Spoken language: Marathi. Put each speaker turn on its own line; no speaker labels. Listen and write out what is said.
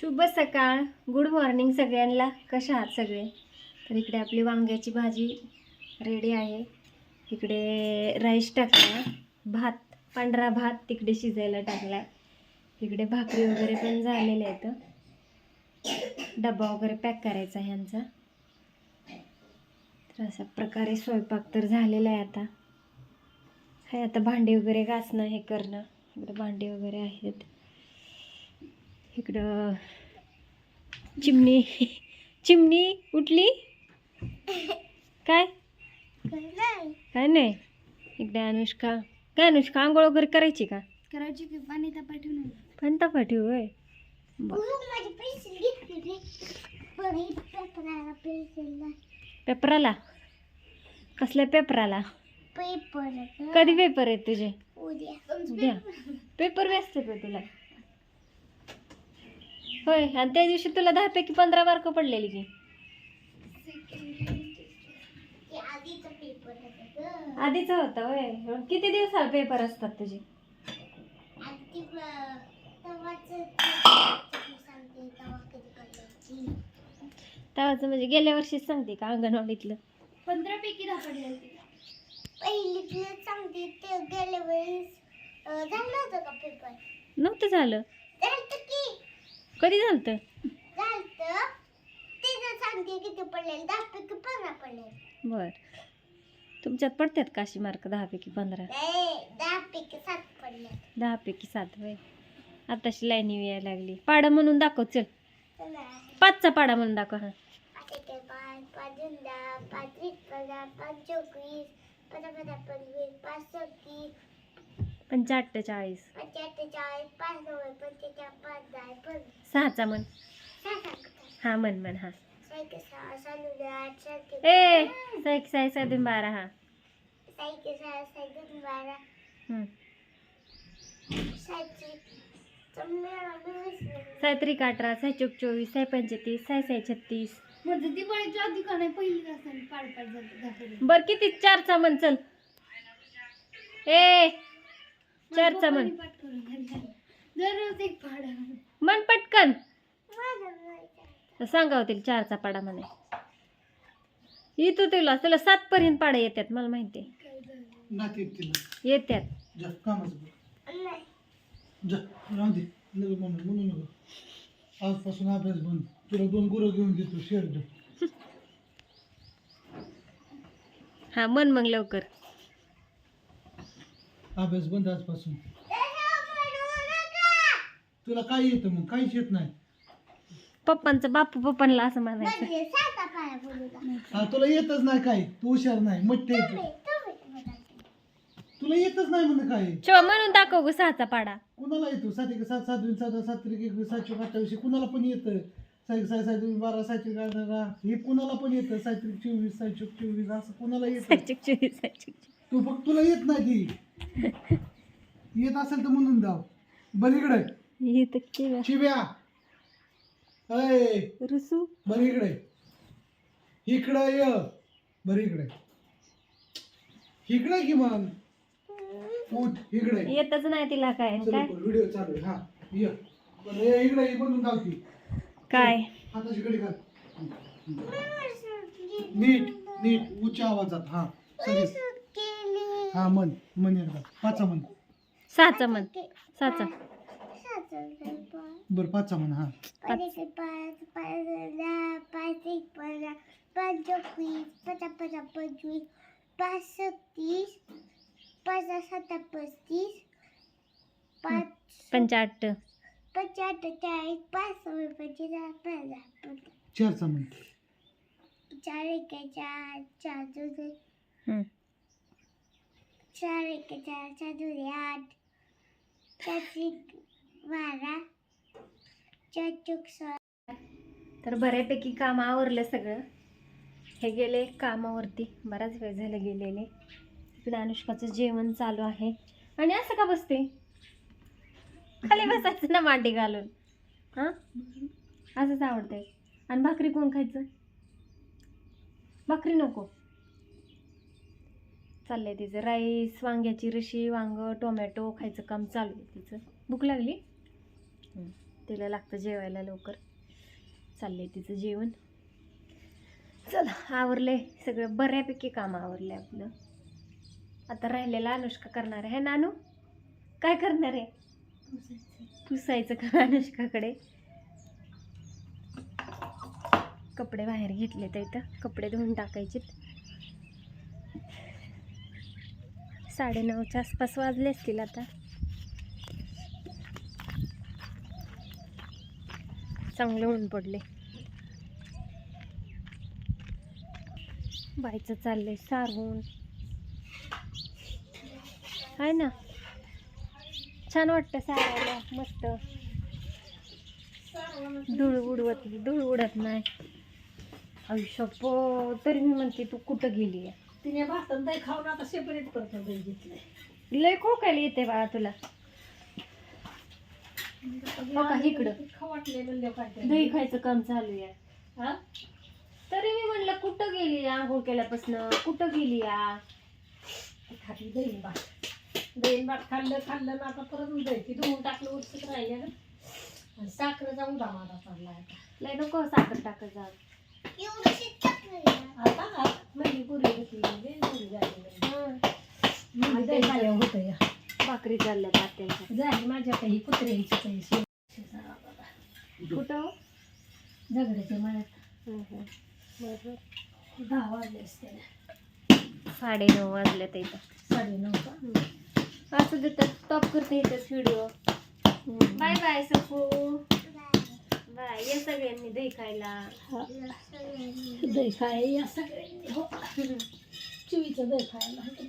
शुभ सकाळ. गुड मॉर्निंग सगळ्यांना. कशा आहात सगळे? तर इकडे आपली वांग्याची भाजी रेडी आहे. इकडे राईस टाकला भात पांढरा भात तिकडे शिजायला टाकला इकडे भाकरी वगैरे पण झालेले आहेत. डबा वगैरे पॅक करायचा ह्यांचा तर अशा प्रकारे स्वयंपाक तर झालेला आहे आता. हे आता भांडी वगैरे घासणं हे करणं. इकडे भांडी वगैरे आहेत. इकडं चिमणी चिमणी उठली? काय? काय नाही. इकडे अनुष्का. काय अनुष्का आंघोळ वगैरे करायची का?
करायची की पाणी
पाठीव होय?
पेपराला
कसल्या पेपराला?
पेपर
कधी पेपर आहेत तुझे?
उद्या.
पेपर व्यस्त का तुला? होय आणि त्या दिवशी तुला दहा पैकी पंधरा मार्क पडलेली की.
आधीचा होता
आधीचा होता होय. मग किती दिवसाला पेपर असतात तुझे?
आधी तेव्हाच
म्हणजे गेल्या वर्षीच सांगते का अंगणवाडीतलं?
पंधरा पैकी दहा पडले पहिली सांगते ते गेल्या वेळेस झालं होतं का पेपर
नव्हतं झालं.
झालं की.
कधी झालं
झालं ते जर सांगते किती पडले दहा पैकी पंधरा पडले
बर. तुमच्यात पडतात का अशी मार्क दहा पैकी पंधरा?
नाही दहा पैकी सात पडले
दहा पैकी सात वय आताशी लाईनी यायला लागली. पाडा म्हणून दाखव चल.
चला
पाचचा पाडा म्हणून दाखव हा.
पाच एके पाच पाच दोन दहा पाच वीस पंधरा पाच चोवीस पंधरा पंधरा पंचवीस पाच पाच अठ्ठेचाळीस
सहाचा म्हण हा म्हण म्हण हा ए साईक साई साय दोन बारा हा
सायके सहा सात दोन बारा
हम्म.
सायचे चम्मेळा विसरले.
साय त्रिक अठरा साय चौक चोवीस साय पंचतीस साय साय छत्तीस बर किती चारचा म्हण चल ए चारचा म्हण.
दररोज एक पाड
म्हण. पटकन. सांगाव तिला चारचा पाडा म्हणे. इथं तुला तुला सात पर्यंत पाडा येतात मला माहिती येतात
आजपासून अभ्यास बंद. तुला दोन गुरं घेऊन देतो.
हा म्हण मग लवकर.
अभ्यास बंद आजपासून तुला काय येतं मग? काहीच येत नाही.
पप्पांचं बापू पप्पांना असं म्हणायचं.
हा तुला येतच नाही काय? तू हुशार नाही मोठे येते तुला येतच नाही म्हणणं काय?
शिवा म्हणून दाखव ग सहाचा पाडा.
कुणाला येतो? सात एक सात सात दोन सात सात त्रिक एक सातशे अठ्ठावीसशे कुणाला पण येतं? दोन बारा अठरा हे कुणाला पण येतं? त्रिक चोवीस चोक चोवीस असं कुणाला येतं?
सायचुक चोवीस सायचुक चोवीस.
तू फक्त तुला येत नाही ती येत असेल तर म्हणून जाव.
केलं.
शिव्या. अय.
रुसू.
बरं इकडे. इकडं य. बरं इकडे. इकडे की मग? उठ इकडे.
येतच नाही तिला काय काय?
व्हिडिओ चालू आहे. हा ये. ये इकडे ये बनवून जाऊ ती
काय
हाताची घडी घाल. नीट नीट उच्च आवाजात. हा सगळे. हा मन मन एकदा. पाचा मन
सहाचा म्हण. सहाचा
बरं पाचा मन हा.
पाच सत्तीस पाच सात पस्तीस पाच
पंचाहत्तर.
पाच अठ्ठेचाळीस पाच सव्वा पंचेचाळीस पंधरा
चारचा मन
चार एक चार चार दोन. चार एक चार चार दोन आठ त्याची बारा चार चूक सहा
तर बऱ्यापैकी काम आवरलं सगळं. हे गेले कामावरती. बराच वेळ झालं गेलेले. इकडे अनुष्काचं जेवण चालू आहे. आणि असं का बसते? खाली बसायचं ना मांडी घालून. हां? असंच आवडतंय. आणि भाकरी कोण खायचं? भाकरी नको. चाललंय तिचं. राईस वांग्याची रशी वांग टोमॅटो खायचं काम चालू आहे तिचं. भूक लागली. तिला लागतं जेवायला लवकर. चाललंय तिचं जेवण. चला आवरले सगळं बऱ्यापैकी काम आवरले आपलं. आता राहिलेलं अनुष्का करणार आहे. नानू? काय करणार आहे? पुसायचं का अनुष्काकडे? कपडे बाहेर घेतले तर इथं. कपडे धुवून टाकायचे साडेनऊच्या आसपास वाजले असतील आता. चांगले ऊन पडले. बायचं चाललंय सारवून आहे ना. छान वाटतं सारायला मस्त. धूळ उडवत धूळ उडत नाही. आयुष्य तरी मी म्हणते तू कुठं गेली आहे?
तिने भातात दही खाऊन आता सेपरेट करतो दही घेतलंय.
लय खोकायला येते बाळा तुला. हो का, इकडं?
म्हणले काय
दही खायचं काम चालू आहे.
हा?
तरी मी म्हणलं कुठं गेली आंघोळ केल्यापासून कुठं गेली या?
खाती दही भात. दही भात खाल्लं खाल्लं ना आता परत दही ती धुवून टाकलं उरसत राहिले ना. आणि साखरेचा उदा माझा चालला आता.
लय नको साखर टाकत जा
एवढी
भाकरी चालल्या पात्यांच्या
झाली माझ्या काही कुत्र्यांची काही
कुठं
झगड्याच्या मळ्यात.
हं, हं. बरोबर.
दहा वाजले असते
साडेनऊ वाजले तर इथं.
साडे नऊ
असं देतात टॉप करते इथंच व्हिडिओ बाय बाय सपू बाय या सगळ्यांनी दही खायला.
दही खाय या सगळ्यांनी हो. चिवीचं दही खायला हो